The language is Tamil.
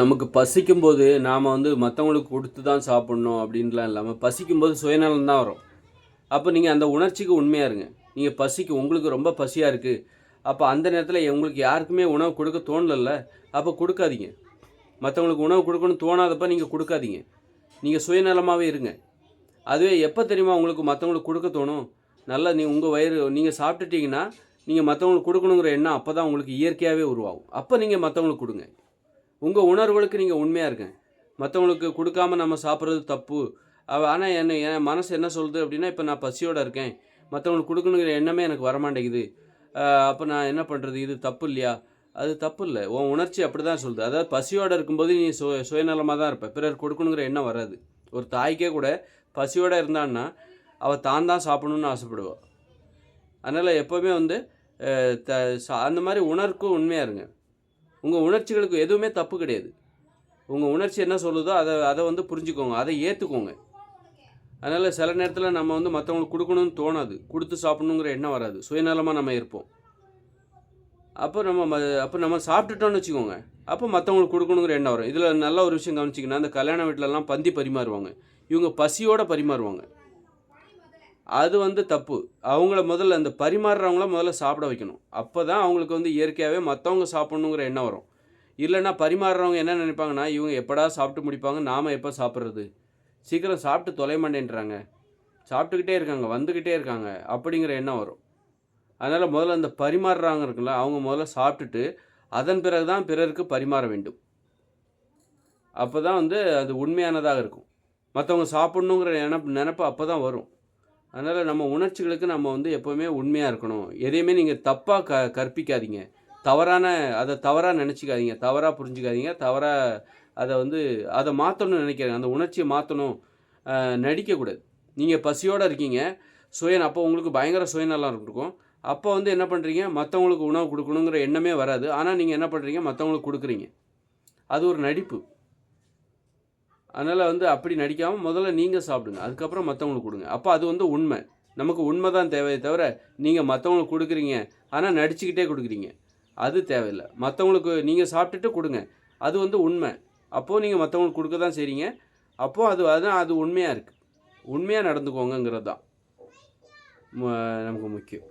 நமக்கு பசிக்கும் போது நாம் வந்து மற்றவங்களுக்கு கொடுத்து தான் சாப்பிட்ணும் அப்படின்லாம் இல்லாமல் பசிக்கும் போது சுயநலம் தான் வரும். அப்போ நீங்கள் அந்த உணர்ச்சிக்கு உண்மையாக இருங்க. நீங்கள் பசிக்கு உங்களுக்கு ரொம்ப பசியாக இருக்குது அப்போ அந்த நேரத்தில் உங்களுக்கு யாருக்குமே உணவு கொடுக்க தோணலல்ல? அப்போ கொடுக்காதீங்க. மற்றவங்களுக்கு உணவு கொடுக்கணும்னு தோணாதப்ப நீங்கள் கொடுக்காதீங்க. நீங்கள் சுயநலமாகவே இருங்க. அதுவே எப்போ தெரியுமா உங்களுக்கு மற்றவங்களுக்கு கொடுக்க தோணும்? நல்லா நீ உங்கள் வயிறு நீங்கள் சாப்பிட்டுட்டீங்கன்னா நீங்கள் மற்றவங்களுக்கு கொடுக்கணுங்கிற எண்ணம் அப்போ தான் உங்களுக்கு இயற்கையாகவே உருவாகும். அப்போ நீங்கள் மற்றவங்களுக்கு கொடுங்க. உங்கள் உணர்வுகளுக்கு நீங்கள் உண்மையாக இருங்க. மற்றவங்களுக்கு கொடுக்காம நம்ம சாப்பிட்றது தப்பு. ஆனால் என்ன என் மனசு என்ன சொல்லுது அப்படின்னா இப்போ நான் பசியோடு இருக்கேன். மற்றவங்களுக்கு கொடுக்கணுங்கிற எண்ணமே எனக்கு வரமாட்டேங்குது. அப்போ நான் என்ன பண்ணுறது இது தப்பு இல்லையா? அது தப்பு இல்லை. உன் உணர்ச்சி அப்படி தான் சொல்லுது. அதாவது பசியோடு இருக்கும்போது நீ சு சுயநலமாக தான் இருப்ப. பிறர் கொடுக்கணுங்கிற எண்ணம் வராது. ஒரு தாய்க்கே கூட பசியோடு இருந்தான்னா அவள் தான் தான் சாப்பிடணும்னு ஆசைப்படுவாள் அதனால் எப்போவுமே வந்து த சா- அந்த மாதிரி உணர்க்கும் உண்மையாக இருங்க. உங்கள் உணர்ச்சிகளுக்கு எதுவுமே தப்பு கிடையாது. உங்கள் உணர்ச்சி என்ன சொல்லுதோ அதை அதை வந்து புரிஞ்சுக்கோங்க. அதை ஏற்றுக்கோங்க அதனால் சில நேரத்தில் நம்ம வந்து மற்றவங்களுக்கு கொடுக்கணும்னு தோணாது. கொடுத்து சாப்பிடணுங்கிற எண்ணம் வராது. சுயநலமாக நம்ம இருப்போம். அப்போ நம்ம ம அப்போ நம்ம சாப்பிட்டுட்டோம்னு வச்சுக்கோங்க. அப்போ மற்றவங்களுக்கு கொடுக்கணுங்கிற எண்ணம் வரும். இதில் நல்ல ஒரு விஷயம் கவனிச்சிங்கன்னா அந்த கல்யாண வீட்டிலலாம் பந்தி பரிமாறுவாங்க. இவங்க பசியோடு பரிமாறுவாங்க. அது வந்து தப்பு. அவங்கள முதல்ல அந்த பரிமாறுறவங்கள முதல்ல சாப்பிட வைக்கணும். அப்போ தான் அவங்களுக்கு வந்து இயற்கையாகவே மற்றவங்க சாப்பிட்ணுங்கிற எண்ணம் வரும். இல்லைன்னா பரிமாறுறவங்க என்ன நினைப்பாங்கன்னா இவங்க எப்படா சாப்பிட்டு முடிப்பாங்க நாம் எப்போ சாப்பிட்றது? சீக்கிரம் சாப்பிட்டு தொலை மாட்டேன்றாங்க. சாப்பிட்டுக்கிட்டே இருக்காங்க வந்துக்கிட்டே இருக்காங்க அப்படிங்கிற எண்ணம் வரும். அதனால் முதல்ல அந்த பரிமாறுறாங்க இருக்குல்ல அவங்க முதல்ல சாப்பிட்டுட்டு அதன் பிறகு தான் பிறருக்கு பரிமாற வேண்டும். அப்போ தான் வந்து அது உண்மையானதாக இருக்கும். மற்றவங்க சாப்பிட்ணுங்கிற நினப்பு நினப்பு அப்போ தான் வரும். அதனால் நம்ம உணர்ச்சிகளுக்கு நம்ம வந்து எப்போவுமே உண்மையாக இருக்கணும். எதையுமே நீங்கள் தப்பாக க கற்பிக்காதீங்க. தவறான அதை தவறாக நினச்சிக்காதீங்க. தவறாக புரிஞ்சுக்காதீங்க. தவறாக அதை வந்து அதை மாற்றணும்னு நினைக்கிறேன் அந்த உணர்ச்சியை மாற்றணும் நடிக்கக்கூடாது. நீங்கள் பசியோடு இருக்கீங்க. சுயன் அப்போ உங்களுக்கு பயங்கர சுயநலம் இருக்கும். அப்போ வந்து என்ன பண்ணுறீங்க மற்றவங்களுக்கு உணவு கொடுக்கணுங்கிற எண்ணமே வராது. ஆனால் நீங்கள் என்ன பண்ணுறீங்க மற்றவங்களுக்கு கொடுக்குறீங்க. அது ஒரு நடிப்பு. அதனால் வந்து அப்படி நடிக்காமல் முதல்ல நீங்கள் சாப்பிடுங்க. அதுக்கப்புறம் மற்றவங்களுக்கு கொடுங்க. அப்போ அது வந்து உண்மை. நமக்கு உண்மை தான் தேவையே தவிர நீங்கள் மற்றவங்களுக்கு கொடுக்குறீங்க. ஆனால் நடிச்சுக்கிட்டே கொடுக்குறீங்க. அது தேவையில்லை. மற்றவங்களுக்கு நீங்கள் சாப்பிட்டுட்டு கொடுங்க. அது வந்து உண்மை. அப்போது நீங்கள் மற்றவங்களுக்கு கொடுக்க தான் செய்கிறீங்க அப்போது அது அதுதான் அது உண்மையாக இருக்குது உண்மையாக நடந்துக்கோங்கங்கிறது தான். நமக்கு முக்கியம்.